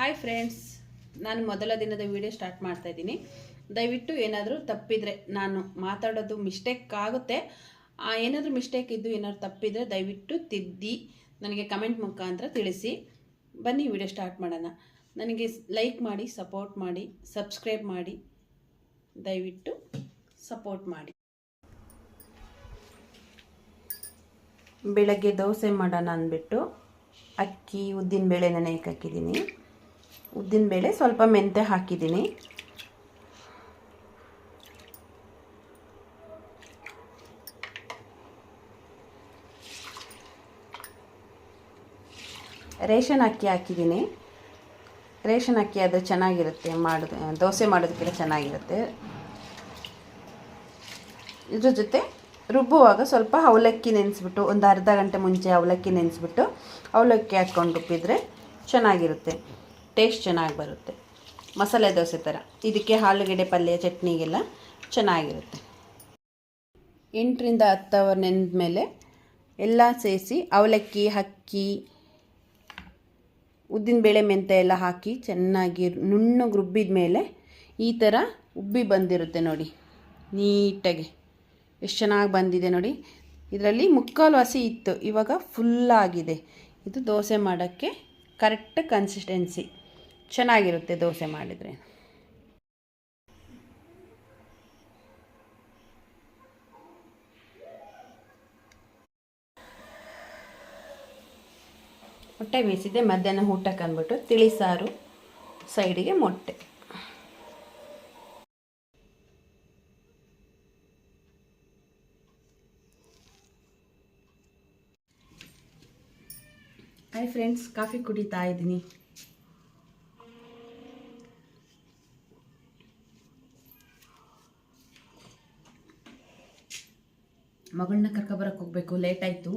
Hi friends ನಾನು ಮೊದಲ ದಿನದ ವಿಡಿಯೋ ಸ್ಟಾರ್ಟ್ ಮಾಡ್ತಾ ಇದ್ದೀನಿ. ದಯವಿಟ್ಟು ಏನಾದರೂ ತಪ್ಪಿದರೆ ನಾನು ಮಾತಾಡೋದು ಮಿಸ್ಟೇಕ್ ಆಗುತ್ತೆ. ಏನಾದರೂ ಮಿಸ್ಟೇಕ್ ಇದ್ದು ಏನಾದರೂ ತಪ್ಪಿದರೆ ದಯವಿಟ್ಟು ತಿದ್ದಿ. ನನಗೆ ಕಮೆಂಟ್ ಮುಖಾಂತರ ತಿಳಿಸಿ. ಬನ್ನಿ ವಿಡಿಯೋ ಸ್ಟಾರ್ಟ್ ಮಾಡೋಣ. ನನಗೆ ಲೈಕ್ ಮಾಡಿ ಸಪೋರ್ಟ್ ಮಾಡಿ ಸಬ್ಸ್ಕ್ರೈಬ್ ಮಾಡಿ. ದಯವಿಟ್ಟು ಸಪೋರ್ಟ್ ಮಾಡಿ. ಬೆಳಗ್ಗೆ ದೋಸೆ ಮಾಡೋಣ ಅಂದ್ಬಿಟ್ಟು ಅಕ್ಕಿ, ಉದ್ದಿನ ಬೇಳೆ ನೆನೆಯಕ್ಕೆ ಹಾಕಿದ್ದೀನಿ. ಉದ್ದಿನಬೇಳೆ ಸ್ವಲ್ಪ ಮೆಂತೆ ಹಾಕಿದ್ದೀನಿ. ರೇಷನ್ ಅಕ್ಕಿ ಹಾಕಿದ್ದೀನಿ. ರೇಷನ್ ಅಕ್ಕಿ ಅದು ಚೆನ್ನಾಗಿರುತ್ತೆ, ಮಾಡೋದು, ದೋಸೆ ಮಾಡೋದಕ್ಕೆಲ್ಲ ಚೆನ್ನಾಗಿರುತ್ತೆ. ಇದ್ರ ಜೊತೆ ರುಬ್ಬುವಾಗ ಸ್ವಲ್ಪ ಅವಲಕ್ಕಿ ನೆನೆಸ್ಬಿಟ್ಟು, ಒಂದು ಅರ್ಧ ಗಂಟೆ ಮುಂಚೆ ಅವಲಕ್ಕಿ ನೆನೆಸ್ಬಿಟ್ಟು, ಅವಲಕ್ಕಿ ಹಾಕ್ಕೊಂಡು ರುಬ್ಬಿದರೆ ಚೆನ್ನಾಗಿರುತ್ತೆ. ಟೇಸ್ಟ್ ಚೆನ್ನಾಗಿ ಬರುತ್ತೆ. ಮಸಾಲೆ ದೋಸೆ ಥರ. ಇದಕ್ಕೆ ಆಲೂಗೆಡ್ಡೆ ಪಲ್ಯ, ಚಟ್ನಿಗೆಲ್ಲ ಚೆನ್ನಾಗಿರುತ್ತೆ. ಎಂಟರಿಂದ ಹತ್ತು ಅವರ್ ನೆನೆದ ಮೇಲೆ ಎಲ್ಲ ಸೇರಿಸಿ ಅವಲಕ್ಕಿ, ಅಕ್ಕಿ ಉದ್ದಿನಬೇಳೆ ಮೆಂತೆ ಎಲ್ಲ ಹಾಕಿ ಚೆನ್ನಾಗಿ ನುಣ್ಣಗೆ ರುಬ್ಬಿದ ಮೇಲೆ ಈ ಥರ ಉಬ್ಬಿ ಬಂದಿರುತ್ತೆ ನೋಡಿ. ನೀಟಾಗಿ. ಎಷ್ಟು ಚೆನ್ನಾಗಿ ಬಂದಿದೆ ನೋಡಿ. ಇದರಲ್ಲಿ ಮುಕ್ಕಾಲು ಹಸಿ ಇತ್ತು. ಇವಾಗ ಫುಲ್ಲಾಗಿದೆ ಇದು ದೋಸೆ ಮಾಡೋಕ್ಕೆ ಕರೆಕ್ಟ್ ಕನ್ಸಿಸ್ಟೆನ್ಸಿ ಚೆನ್ನಾಗಿರುತ್ತೆ ದೋಸೆ ಮಾಡಿದರೆ. ಮೊಟ್ಟೆ ಬೇಯಿಸಿದ್ದೆ, ಮಧ್ಯಾಹ್ನ ಊಟಕ್ಕೆ ಅಂದ್ಬಿಟ್ಟು ತಿಳಿ ಸಾರು ಸೈಡಿಗೆ ಮೊಟ್ಟೆ. ಹಾಯ್ ಫ್ರೆಂಡ್ಸ್ ಕಾಫಿ ಕುಡಿತಾ ಇದ್ದೀನಿ. ಮಗಳನ್ನ ಕರ್ಕೊಬರಕ್ಕೆ ಹೋಗಬೇಕು ಲೇಟ್ ಆಯಿತು.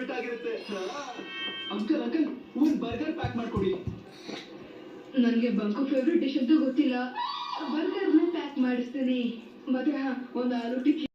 ಚೆನ್ನಾಗಿರುತ್ತೆ ಅಂಕಲ್ ಅಂಕಲ್ ಒಂದ್ ಬರ್ಗರ್ ಪ್ಯಾಕ್ ಮಾಡ್ಕೊಡಿ. ನನ್ಗೆ ಬಂಕು ಫೇವ್ರೆಟ್ ಡಿಶ್ ಅಂತೂ ಗೊತ್ತಿಲ್ಲ. ಬರ್ಗರ್ನ ಪ್ಯಾಕ್ ಮಾಡಿಸ್ತೀನಿ. ಮತ್ತೆ ಒಂದು ಆಲೂ ಟಿಕ್ಕಿ.